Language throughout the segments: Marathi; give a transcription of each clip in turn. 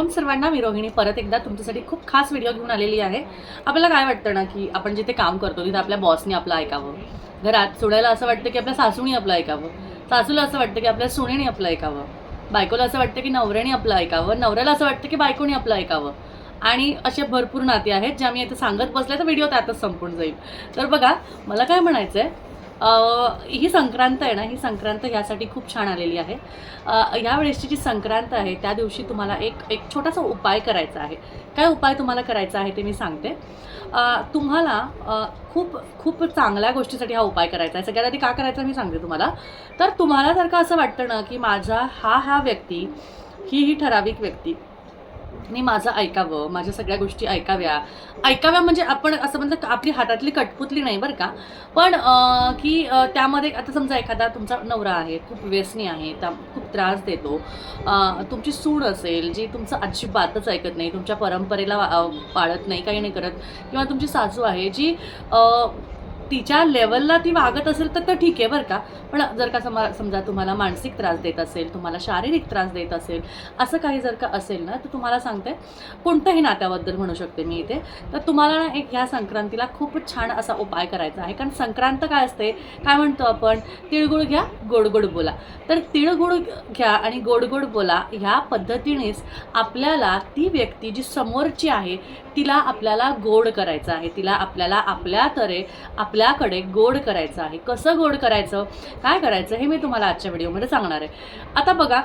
ओम सर्वांना मी रोहिणी. परत एकदा तुमच्यासाठी खूप खास व्हिडिओ घेऊन आलेली आहे. आपल्याला काय वाटतं ना की आपण जिथे काम करतो तिथे आपल्या बॉसने आपलं ऐकावं? घरात सोडायला असं वाटतं की आपल्या सासूने आपलं ऐकावं? सासूला असं वाटतं की आपल्या सुनेने आपलं ऐकावं? बायकोला असं वाटतं की नवऱ्याने आपलं ऐकावं? नवऱ्याला असं वाटतं की बायकोने आपलं ऐकावं? आणि असे भरपूर नाते आहेत ज्या मी इथे सांगत बसले तर व्हिडिओ त्यातच संपून जाईल. तर बघा मला काय म्हणायचं आहे ही संक्रांत आहे ना ही संक्रांत ह्यासाठी खूप छान आलेली आहे. यावेळेसची ह्या वेळेसची जी संक्रांत आहे त्या दिवशी तुम्हाला एक एक छोटासा उपाय करायचा आहे. काय उपाय तुम्हाला करायचा आहे ते मी सांगते. तुम्हाला खूप खूप चांगल्या गोष्टीसाठी हा उपाय करायचा आहे. सगळ्यात आधी का करायचा मी सांगते तुम्हाला. तर तुम्हाला जर का असं वाटतं ना की माझा हा हा व्यक्ती ही ही ठराविक व्यक्ती मी माझं ऐकावं माझ्या सगळ्या गोष्टी ऐकाव्या. ऐकाव्या म्हणजे आपण असं म्हणलं आपली हातातली कटपुतली नाही बरं का. पण की त्यामध्ये आता समजा एखादा तुमचा नवरा आहे खूप व्यसनी आहे त्या खूप त्रास देतो. तुमची सूड असेल जी तुमचं अजिबातच ऐकत नाही तुमच्या परंपरेला पाळत नाही काही नाही करत किंवा तुमची सासू आहे जी तिच्या लेवलला ती वागत असेल तर तर ठीक आहे बरं का. पण जर का समा समजा तुम्हाला मानसिक त्रास देत असेल तुम्हाला शारीरिक त्रास देत असेल असं काही जर का असेल ना तर तुम्हाला सांगते कोणत्याही नात्याबद्दल म्हणू शकते मी इथे. तर तुम्हाला ना एक ह्या संक्रांतीला खूप छान असा उपाय करायचा आहे. कारण संक्रांत काय असते? काय म्हणतो आपण? तिळगुळ घ्या गोड गोड बोला. तर तिळगुळ घ्या आणि गोड गोड बोला ह्या पद्धतीनेच आपल्याला ती व्यक्ती जी समोरची आहे तिला आपल्याला गोड करायचं आहे. तिला आपल्याला आपल्या तरे आपल्याकडे गोड करायचं आहे. कसं गोड करायचं? काय करायचं? हे मी तुम्हाला आजच्या व्हिडिओमध्ये सांगणार आहे. आता बघा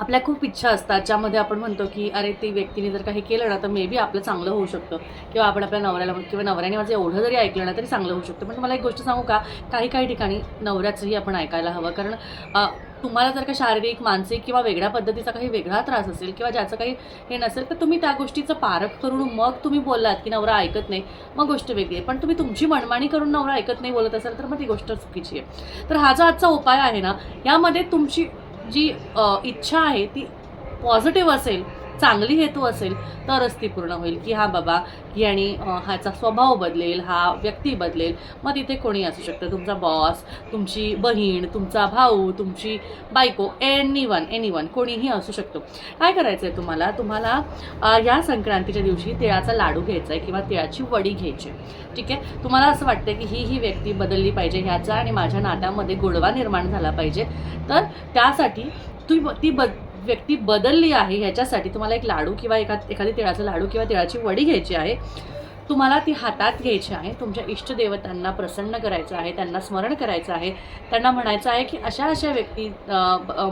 आपल्या खूप इच्छा असतात ज्यामध्ये आपण म्हणतो की अरे ती व्यक्तीने जर काही केलं ना तर मे बी आपलं चांगलं होऊ शकतं. किंवा आपण आपल्या नवऱ्याला किंवा नवऱ्याने माझं एवढं जरी ऐकलं ना तरी चांगलं होऊ शकतं. पण तुम्हाला एक गोष्ट सांगू का? काही काही ठिकाणी नवऱ्याचंही आपण ऐकायला हवं. कारण तुम्हाला जर का शारीरिक मानसिक किंवा वेगळ्या पद्धतीचा काही वेगळा त्रास असेल किंवा ज्याचं काही हे नसेल तर तुम्ही त्या गोष्टीचं पारख करून मग तुम्ही बोललात की नवरा ऐकत नाही मग गोष्ट वेगळी आहे. पण तुम्ही तुमची मनमानी करून नवरा ऐकत नाही बोलत असाल तर मग ती गोष्ट चुकीची आहे. तर हा जो आजचा उपाय आहे ना यामध्ये तुमची जी इच्छा आहे ती पॉझिटिव्ह असेल चांगली हेतू असेल तरच ती पूर्ण होईल. की हा बाबा की आणि ह्याचा स्वभाव बदलेल हा व्यक्ती बदलेल मग तिथे कोणी असू शकतं. तुमचा बॉस तुमची बहीण तुमचा भाऊ तुमची बायको एनी वन एनी वन कोणीही असू शकतो. काय करायचं आहे तुम्हाला तुम्हाला या संक्रांतीच्या दिवशी तिळाचा लाडू घ्यायचा आहे किंवा तिळाची वडी घ्यायची. आहे. ठीक आहे? तुम्हाला असं वाटतं की ही ही व्यक्ती बदलली पाहिजे ह्याचा आणि माझ्या नात्यामध्ये गोडवा निर्माण झाला पाहिजे. तर त्यासाठी तू ब- ती बद व्यक्ती बदलली आहे ह्याच्यासाठी तुम्हाला एक लाडू किंवा एखा एखादी तिळाचा लाडू किंवा तिळाची वडी घ्यायची आहे. तुम्हाला ती हातात घ्यायची आहे. तुमच्या इष्टदेवतांना प्रसन्न करायचं आहे त्यांना स्मरण करायचं आहे. त्यांना म्हणायचं आहे की अशा अशा व्यक्ती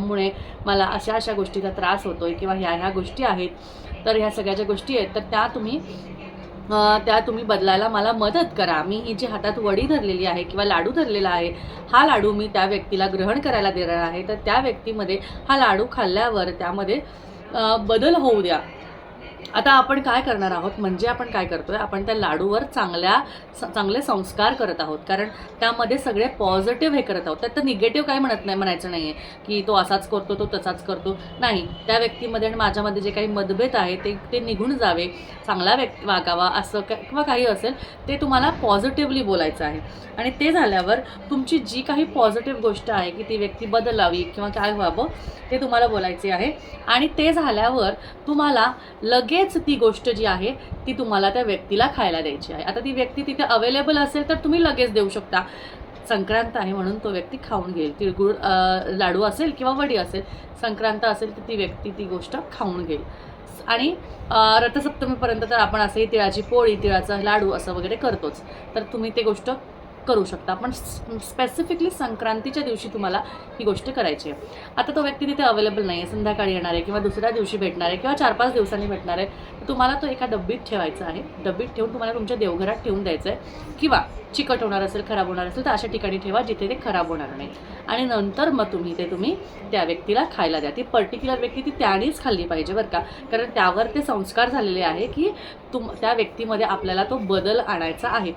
मुळे मला अशा अशा गोष्टीचा त्रास होतो आहे किंवा ह्या ह्या गोष्टी आहेत. तर ह्या सगळ्या ज्या गोष्टी आहेत तर त्या तुम्ही त्या तुम्ही बदलायला मला मदत करा. मी ही जी हातात वडी धरलेली आहे किंवा लाडू धरलेला आहे हा लाडू मी त्या व्यक्तीला ग्रहण करायला देणार आहे. तर त्या व्यक्तीमध्ये हा लाडू खाल्ल्यावर त्यामध्ये बदल होऊ द्या. आता आपण काय करणार आहोत? म्हणजे आपण काय करतोय? आपण त्या लाडूवर चांगल्या स- चांगले संस्कार करत आहोत. कारण त्यामध्ये सगळे पॉझिटिव्ह हे करत आहोत. त्यात निगेटिव्ह काय म्हणत नाही म्हणायचं नाही आहे की तो असाच करतो तो तसाच करतो. नाही. त्या व्यक्तीमध्ये आणि माझ्यामध्ये जे काही मतभेद आहे ते ते निघून जावे. चांगला व्यक्ती वागावा असं का किंवा काही असेल ते तुम्हाला पॉझिटिव्हली बोलायचं आहे. आणि ते झाल्यावर तुमची जी काही पॉझिटिव्ह गोष्ट आहे की ती व्यक्ती बदलावी किंवा काय व्हावं ते तुम्हाला बोलायचे आहे. आणि ते झाल्यावर तुम्हाला लगेच ती गोष्ट जी आहे ती तुम्हाला त्या व्यक्तीला खायला द्यायची आहे. आता ती व्यक्ती तिथे अवेलेबल असेल तर तुम्ही लगेच देऊ शकता. संक्रांत आहे म्हणून तो व्यक्ती खाऊन घेईल. तिळगुळ लाडू असेल किंवा वडी असेल संक्रांत असेल तर ती व्यक्ती ती गोष्ट खाऊन घेईल. आणि रथसप्तमीपर्यंत तर आपण असंही तिळाची पोळी तिळाचा लाडू असं वगैरे करतोच. तर तुम्ही ते गोष्ट करू शकता. पण स्पेसिफिकली संक्रांतीच्या दिवशी तुम्हाला ही गोष्ट करायची आहे. आता तो व्यक्ती तिथे अवेलेबल नाही आहे संध्याकाळी येणार आहे किंवा दुसऱ्या दिवशी भेटणार आहे किंवा चार पाच दिवसांनी भेटणार आहे. तुम्हाला तो एका डब्बीत ठेवायचा आहे. डब्बीत ठेवून तुम्हाला तुमच्या देवघरात ठेवून द्यायचं आहे किंवा चिकट होणार असेल खराब होणार असेल तर अशा ठिकाणी ठेवा जिथे ते खराब होणार नाही. आणि नंतर मग तुम्ही ते तुम्ही त्या व्यक्तीला खायला द्या. ती पर्टिक्युलर व्यक्ती ती त्यानेच खाल्ली पाहिजे बरं का. कारण त्यावर ते संस्कार झालेले आहे की तुम त्या व्यक्तीमध्ये आपल्याला तो बदल आणायचा आहे.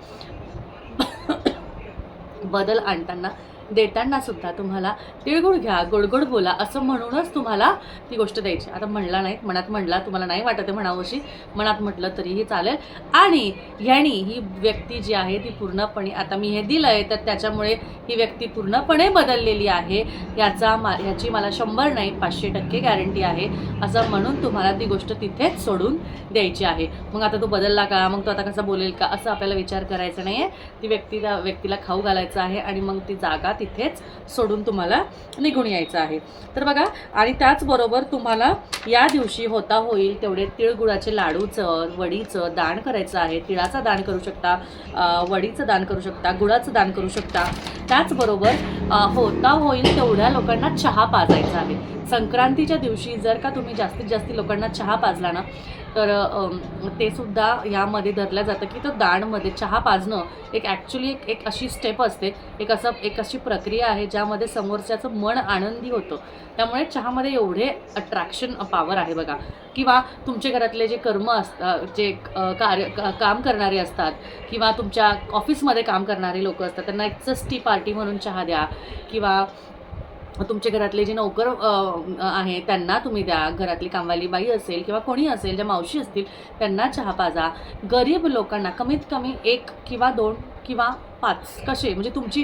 बदल आणताना देताना सुद्धा तुम्हाला तिळगुळ घ्या गोडगोड बोला असं म्हणूनच तुम्हाला ती गोष्ट द्यायची. आता म्हणला नाही मनात म्हणला तुम्हाला नाही वाटत आहे म्हणावंशी मनात म्हटलं तरीही चालेल. आणि ह्यानी ही व्यक्ती जी आहे ती पूर्णपणे आता मी हे दिलं आहे तर त्याच्यामुळे ही व्यक्ती पूर्णपणे बदललेली आहे. याचा मा ह्याची मला शंभर नाही पाचशे टक्के गॅरंटी आहे. असं म्हणून तुम्हाला ती गोष्ट तिथेच सोडून द्यायची आहे. मग आता तो बदलला का? मग तो आता कसा बोलेल का? असं आपल्याला विचार करायचा नाही आहे ती व्यक्तीला व्यक्तीला खाऊ घालायचं आहे आणि मग ती जागा तिथेच सोडून तुम्हाला निघून यायचं आहे. तर बघा आणि त्याचबरोबर तुम्हाला या दिवशी होता होईल तेवढे तिळगुळाचे लाडूचं वडीचं दान करायचं आहे. तिळाचं दान करू शकता वडीचं दान करू शकता गुळाचं दान करू शकता. त्याचबरोबर होता होईल तेवढ्या लोकांना चहा पाजायचा आहे. संक्रांतीच्या दिवशी जर का तुम्ही जास्तीत जास्त लोकांना चहा पाजला ना तर ते सुद्धा यामध्ये धरलं जातं की तो दाणमध्ये चहा पाजणं एक ॲक्च्युली एक एक अशी स्टेप असते. एक असं एक अशी प्रक्रिया आहे ज्यामध्ये समोरच्याचं मन आनंदी होतं. त्यामुळे चहामध्ये एवढे अट्रॅक्शन पॉवर आहे बघा. किंवा तुमच्या घरातले जे कर्म असतात जे कार्य का- काम करणारे असतात किंवा तुमच्या ऑफिसमध्ये काम करणारे लोक असतात त्यांना एक जस्ट टी पार्टी म्हणून चहा द्या किंवा तुमचे घरातले जे नोकर आहे त्यांना तुम्ही द्या. घरातली कामवाली बाई असेल किंवा कोणी असेल ज्या मावशी असतील त्यांना चहा पाजा. गरीब लोकांना कमीत कमी एक किंवा दोन किंवा पाच कसे? म्हणजे तुमची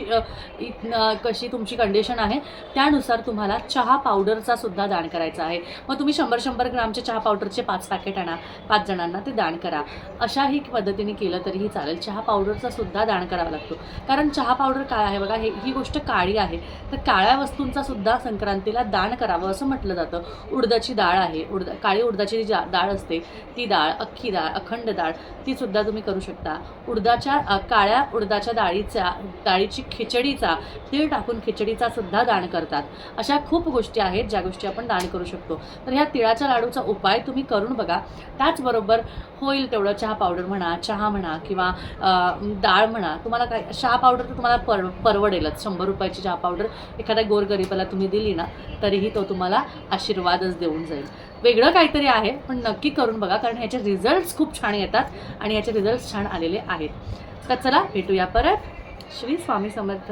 कशी तुमची कंडिशन आहे त्यानुसार तुम्हाला चहा पावडरचा सुद्धा दान करायचा आहे. मग तुम्ही शंभर शंभर ग्रामचे चहा पावडरचे पाच पॅकेट आणा पाच जणांना ते दान करा. अशाही पद्धतीने केलं तरीही चालेल. चहा पावडरचा सुद्धा दान करावा लागतो. कारण चहा पावडर काय आहे बघा हे ही गोष्ट काळी आहे. तर काळ्या वस्तूंचा सुद्धा संक्रांतीला दान करावं असं म्हटलं जातं. उडदाची डाळ आहे उडदा काळी उडदाची जी डाळ असते ती डाळ अख्खी डाळ अखंड डाळ ती सुद्धा तुम्ही करू शकता. उडदाच्या काळ्या उडदाच्या डाळीचा डाळीची खिचडीचा तीळ टाकून खिचडीचा सुद्धा दान करतात. अशा खूप गोष्टी आहेत ज्या गोष्टी आपण दान करू शकतो. तर ह्या तिळाच्या लाडूचा उपाय तुम्ही करून बघा. त्याचबरोबर होईल तेवढं चहा पावडर म्हणा चहा म्हणा किंवा डाळ म्हणा. तुम्हाला काय चहा पावडर तर तुम्हाला पर परवडेलच. शंभर रुपयाची चहा पावडर एखाद्या गोरगरीबाला तुम्ही दिली ना तरीही तो तुम्हाला आशीर्वादच देऊन जाईल. वेगळं काहीतरी आहे पण नक्की करून बघा कारण ह्याचे रिझल्ट्स खूप छान येतात आणि ह्याचे रिझल्ट्स छान आलेले आहेत. तर चला भेटूया परत. श्री स्वामी समर्थ.